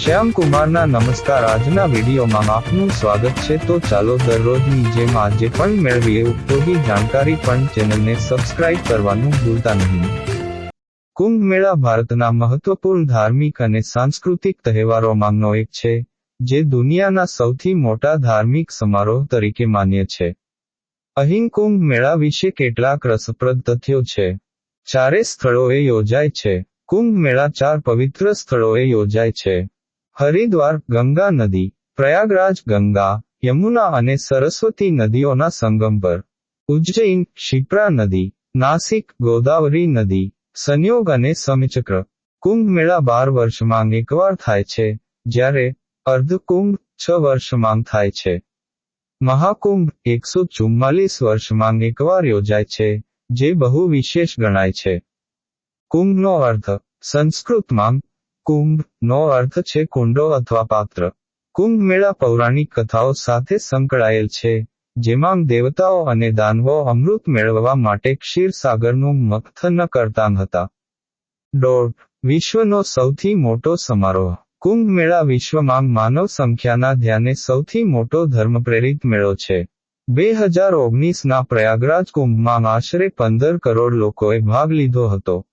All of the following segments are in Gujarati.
શ્યામ કુમારના નમસ્કાર. આજના વિડીયોમાં આપનું સ્વાગત છે. તો ચાલો દરરોજની જેમ આજે પણ મેળવીએ. ઉપયોગી જાણકારી પણ ચેનલને સબસ્ક્રાઇબ કરવાનું ભૂલતા નહીં. કુંભ મેળા ભારતના મહત્વપૂર્ણ ધાર્મિક અને સાંસ્કૃતિક તહેવારોમાંનો એક છે, જે દુનિયાના સૌથી મોટા ધાર્મિક સમારોહ તરીકે માન્ય છે. અહીં કુંભ મેળા વિશે કેટલાક રસપ્રદ તથ્યો છે. ચારે સ્થળોએ યોજાય છે. કુંભ મેળા ચાર પવિત્ર સ્થળોએ યોજાય છે. હરિદ્વાર, ગંગા નદી, પ્રયાગરાજ, ગંગા, યમુના અને સરસ્વતી નદીઓના સંગમ પર. ઉજ્જૈન શિપ્રા નદી, નાસિક, ગોદાવરી નદી, સંયોગ અને સમચક્ર. કુંભ મેળા બાર વર્ષમાં એકવાર થાય છે, જ્યારે અર્ધકુંભ છ વર્ષમાં થાય છે. મહાકુંભ એકસો ચુમ્માલીસ વર્ષમાં એકવાર યોજાય છે, જે બહુ વિશેષ ગણાય છે. કુંભનો અર્થ સંસ્કૃતમાં કુંભ, નો અર્થ છે કુંડો અથવા પાત્ર. કુંભ મેળા પૌરાણિક કથાઓ સાથે સંકળાયેલ છે, જેમાં દેવતાઓ અને દાનવો અમૃત મેળવવા માટે ક્ષીરસાગરનું મથન કરતા હતા. દોઢ, વિશ્વનો સૌથી મોટો સમારોહ. કુંભ મેળા વિશ્વમાં માનવ સંખ્યાના ધ્યાને સૌથી મોટો ધર્મપ્રેરિત મેળો છે. બે હજાર ઓગણીસના પ્રયાગરાજ કુંભમાં આશરે પંદર કરોડ લોકોએ ભાગ લીધો હતો.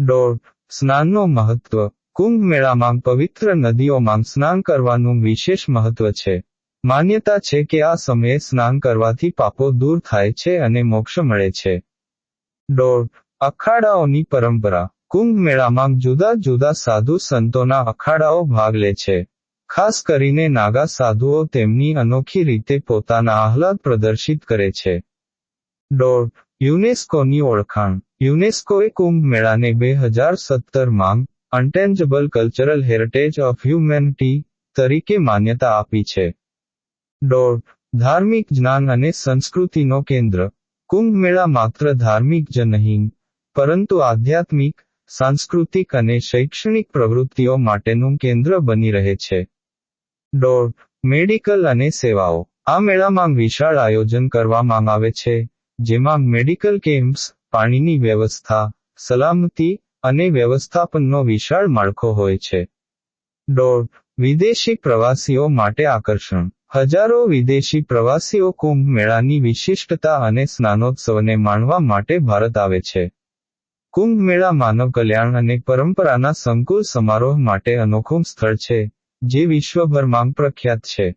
દોઢ, સ્નાનનો મહત્વ. કુંભ મેળામાં પવિત્ર નદીઓમાં સ્નાન કરવાનું વિશેષ મહત્વ છે. માન્યતા છે કે આ સમયે સ્નાન કરવાથી પાપો દૂર થાય છે અને મોક્ષ મળે છે. દોઢ. અખાડાઓની પરંપરા. કુંભ મેળામાં જુદા જુદા સાધુ સંતોના અખાડાઓ ભાગ લે છે. ખાસ કરીને નાગા સાધુઓ તેમની અનોખી રીતે પોતાના આહલાદ પ્રદર્શિત કરે છે. દોઢ. યુનેસ્કોની ઓળખાણ. યુનેસ્કોએ કુંભ મેળાને બે હજાર સત્તરમાં intangible cultural heritage of humanity તરીકે માન્યતા આપી છે. દોઢ, ધાર્મિક જ્ઞાન અને સંસ્કૃતિનો કેન્દ્ર. કુંભ મેળા માત્ર ધાર્મિક જ નહીં, પરંતુ આધ્યાત્મિક, સાંસ્કૃતિક અને શૈક્ષણિક પ્રવૃત્તિઓ માટેનું કેન્દ્ર બની રહે છે. દોઢ, મેડિકલ અને સેવાઓ. આ મેળામાં વિશાળ આયોજન કરવામાં આવે છે, જેમાં મેડિકલ કેમ્પ્સ, પાણીની વ્યવસ્થા, સલામતી અને વ્યવસ્થાપનનો વિશાળ માળખો હોય છે. દોઢ વિદેશી પ્રવાસીઓ માટે આકર્ષણ. હજારો વિદેશી પ્રવાસીઓ કુંભ મેળાની વિશિષ્ટતા અને સ્નાનોત્સવને માણવા માટે ભારત આવે છે. કુંભ મેળા માનવ કલ્યાણ અને પરંપરાના સંકુલ સમારોહ માટે અનોખું સ્થળ છે, જે વિશ્વભરમાં પ્રખ્યાત છે.